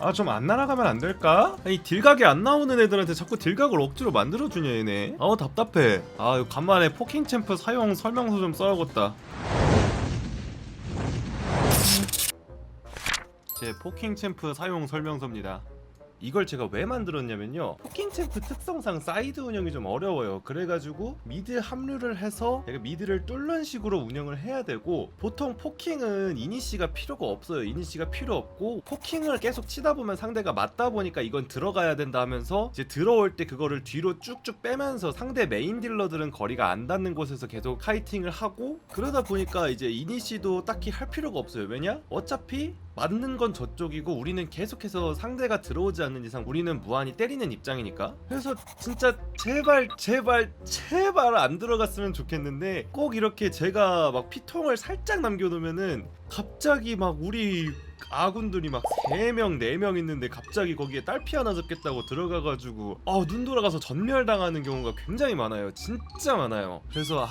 아 좀 안 날아가면 안 될까? 아니 딜각이 안 나오는 애들한테 자꾸 딜각을 억지로 만들어주냐 얘네. 아우 답답해. 아 이거 간만에 포킹 챔프 사용 설명서 좀 써야겠다. 제 포킹 챔프 사용 설명서입니다 이걸 제가 왜 만들었냐면요. 포킹 챔프 특성상 사이드 운영이 좀 어려워요. 그래가지고 미드 합류를 해서 내가 미드를 뚫는 식으로 운영을 해야 되고 보통 포킹은 이니시가 필요가 없어요. 이니시가 필요 없고 포킹을 계속 치다 보면 상대가 맞다 보니까 이건 들어가야 된다 하면서 이제 들어올 때 그거를 뒤로 쭉쭉 빼면서 상대 메인 딜러들은 거리가 안 닿는 곳에서 계속 카이팅을 하고 그러다 보니까 이제 이니시도 딱히 할 필요가 없어요. 왜냐? 어차피 맞는 건 저쪽이고 우리는 계속해서 상대가 들어오지 않는 이상 우리는 무한히 때리는 입장이니까 그래서 진짜 제발 제발 제발 안 들어갔으면 좋겠는데 꼭 이렇게 제가 막 피통을 살짝 남겨놓으면은 갑자기 막 우리 아군들이 막 3명, 4명 있는데 갑자기 거기에 딸피 하나 잡겠다고 들어가가지고 아, 눈 돌아가서 전멸당하는 경우가 굉장히 많아요. 진짜 많아요. 그래서 아...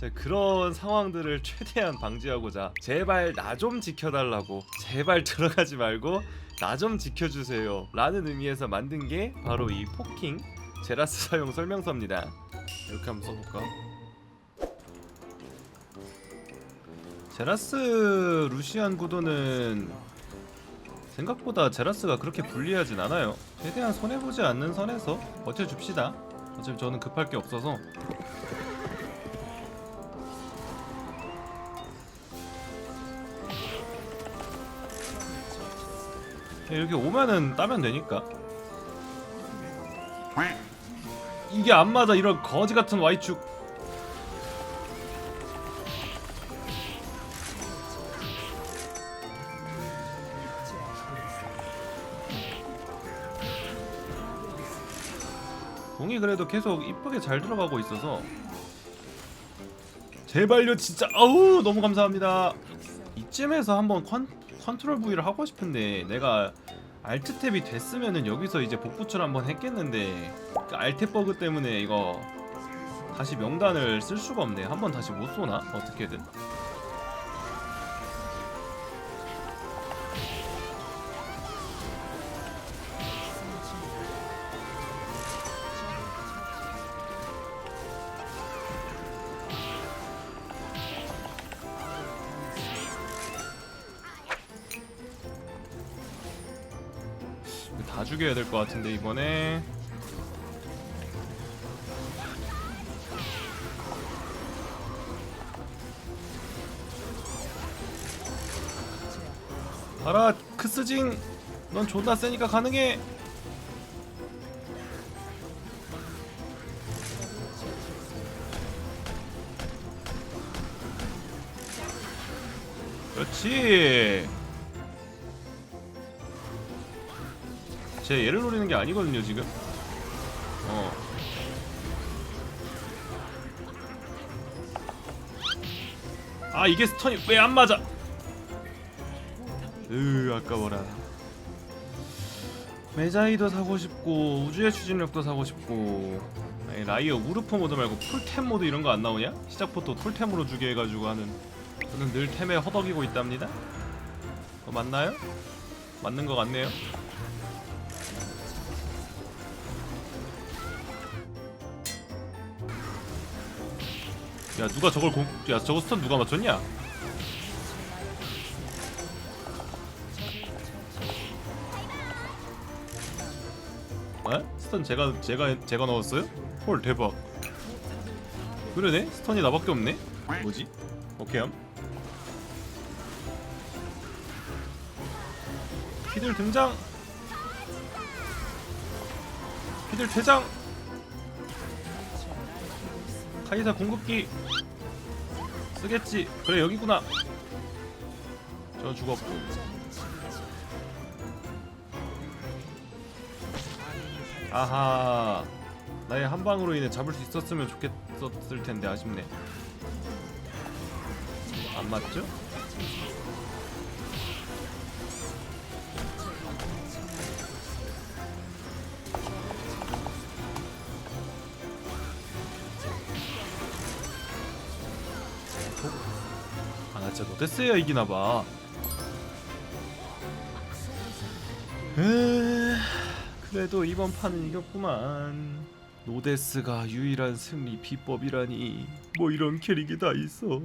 제가 그런 상황들을 최대한 방지하고자 제발 나 좀 지켜달라고 제발 들어가지 말고 나 좀 지켜주세요 라는 의미에서 만든 게 바로 이 포킹 제라스 사용 설명서입니다. 이렇게 한번 써볼까? 제라스 루시안 구도는 생각보다 제라스가 그렇게 불리하진 않아요. 최대한 손해보지 않는 선에서 버텨줍시다. 어차피 저는 급할 게 없어서 이렇게 오면은 따면 되니까. 이게 안 맞아 이런 거지 같은 Y축. 공이 그래도 계속 이쁘게 잘 들어가고 있어서. 제발요 진짜. 아우 너무 감사합니다. 이쯤에서 한번 컨, 컨트롤 V를 하고 싶은데 내가 알트 탭이 됐으면은 여기서 이제 복구출 한번 했겠는데 그 알트 버그 때문에 이거 다시 명단을 쓸 수가 없네. 한번 다시 못 쏘나? 어떻게든 다 죽여야 될 것 같은데 이번에. 알아 크스징. 넌 존나 세니까 가능해. 그렇지 제 얘를 노리는 게 아니거든요 지금. 어. 아 이게 스턴이 왜 안 맞아? 으 아까워라. 메자이도 사고 싶고 우주의 추진력도 사고 싶고 아니, 라이어 우르프 모드 말고 풀템 모드 이런 거 안 나오냐? 시작부터 풀템으로 주게 해가지고 하는 저는 늘 템에 허덕이고 있답니다. 어, 맞나요? 맞는 거 같네요 야 누가 저걸 공... 야 저거 스턴 누가 맞췄냐? 에? 스턴 제가 제가 제가 넣었어요? 헐 대박 그러네? 스턴이 나밖에 없네? 뭐지? 오케이함 피들 등장 피들 퇴장 카이사 공급기 쓰겠지. 그래 여기구나. 저 죽었고. 아하. 나의 한 방으로 인해 잡을 수 있었으면 좋겠었을 텐데 아쉽네. 안 맞죠? 로데스야 이기나봐 에... 그래도 이번 판은 이겼구만. 노데스가 유일한 승리 비법이라니 뭐 이런 캐릭이 다 있어.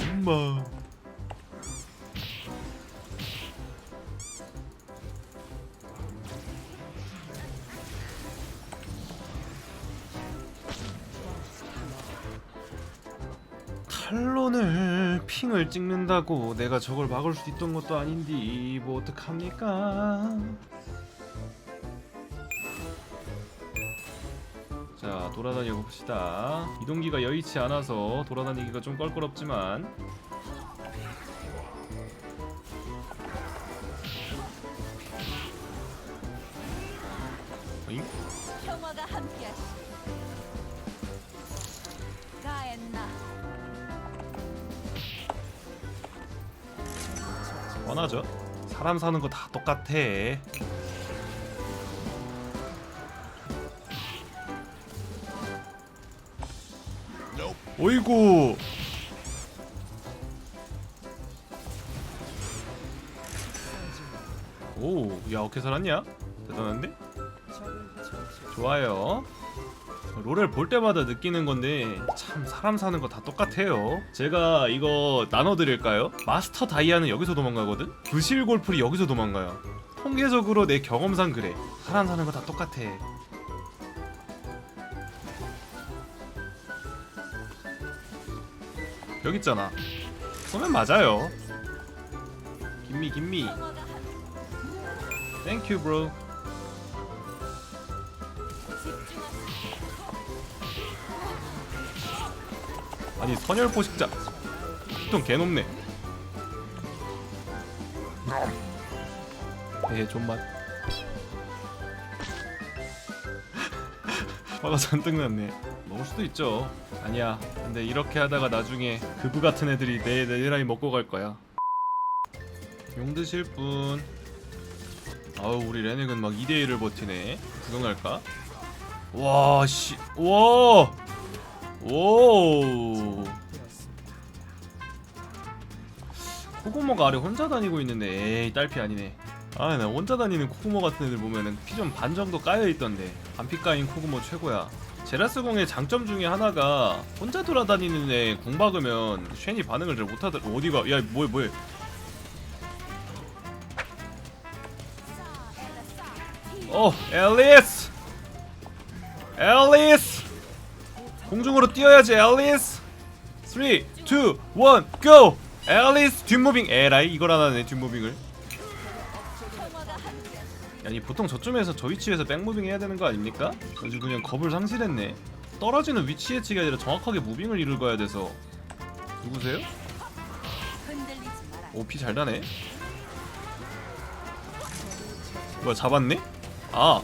엄마. 탈론을 핑을 찍는다고 내가 저걸 막을 수 있던 것도 아닌디 뭐 어떡합니까 자 돌아다녀 봅시다 이동기가 여의치 않아서 돌아다니기가 좀 껄끄럽지만 어잉? 평화가 함께하시. 가엔나 뻔하죠? 사람 사는 거 다 똑같아. 어이구. 오 야 어떻게 살았냐? 대단한데? 좋아요 롤을 볼 때마다 느끼는 건데 참 사람 사는 거 다 똑같아요. 제가 이거 나눠드릴까요? 마스터 다이아는 여기서 도망가거든. 부실 골프리 여기서 도망가요. 통계적으로 내 경험상 그래. 사람 사는 거 다 똑같아. 여기 있잖아. 쏘면 맞아요. 김미 김미. 땡큐 브로. 아니 선열 포식자. 좀 개높네. 에 존맛 화가 잔뜩 났네. 먹을 수도 있죠. 아니야. 근데 이렇게 하다가 나중에 그부 같은 애들이 내, 내 라인 먹고 갈 거야. 용 드실 분. 아우 우리 레넥은 막 2대1을 버티네. 구경할까? 와씨. 와 오. 코고모가 아래 혼자 다니고 있는데 에이 딸피 아니네. 아 나 혼자 다니는 코고모 같은 애들 보면은 피 좀 반 정도 까여 있던데 반피 까인 코고모 최고야. 제라스 공의 장점 중에 하나가 혼자 돌아다니는 애 궁 박으면 쉔이 반응을 잘 못하더. 어디가? 야 뭐야 뭐야? 어 앨리스, 앨리스. 공중으로 뛰어야지 앨리스 3, 2, 1, GO! 앨리스 뒷무빙 에라이 이걸 안 하네 뒷무빙을. 아니 보통 저쯤에서 저 위치에서 백무빙 해야 되는 거 아닙니까? 아주 그냥 겁을 상실했네 떨어지는 위치 예측이 아니라 정확하게 무빙을 이룰거야 돼서 누구세요? 오피 잘 나네 뭐야 잡았네? 아.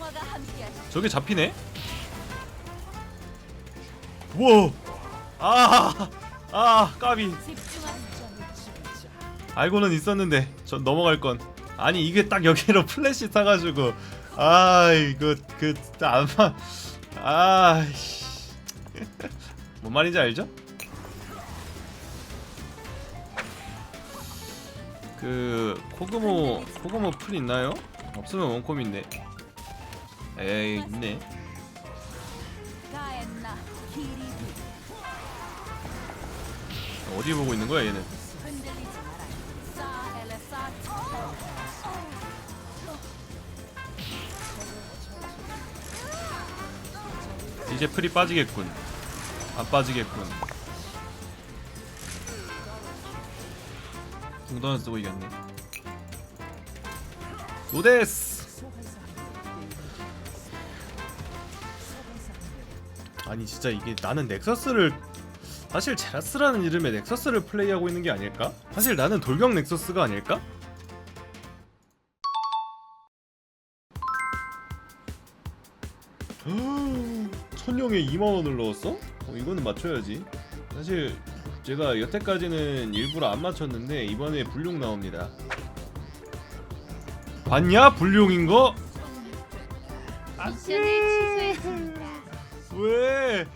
저게 잡히네? 우와 아, 아 까비. 알고는 있었는데 전 넘어갈 건 아니 이게 딱 여기로 플래시 타가지고 아 이거 그 진짜 안마 아씨 뭔 말인지 알죠? 그 코그모 코그모 풀 있나요? 없으면 원콤인데 에이 있네 어디 보고 있는 거야 얘는. 이제 풀이 빠지겠군. 안 빠지겠군. 궁단을 쓰고 이겼네. 노데스! 아니 진짜 이게 나는 넥서스를 사실 제라스라는 이름의 넥서스를 플레이하고 있는 게 아닐까? 사실 나는 돌격 넥서스가 아닐까? 천룡에 2만원을 넣었어? 어, 이거는 맞춰야지 사실 제가 여태까지는 일부러 안 맞췄는데 이번에 불룡 나옵니다 봤냐? 불룡인 거? 미션을 취소했습니다. 왜?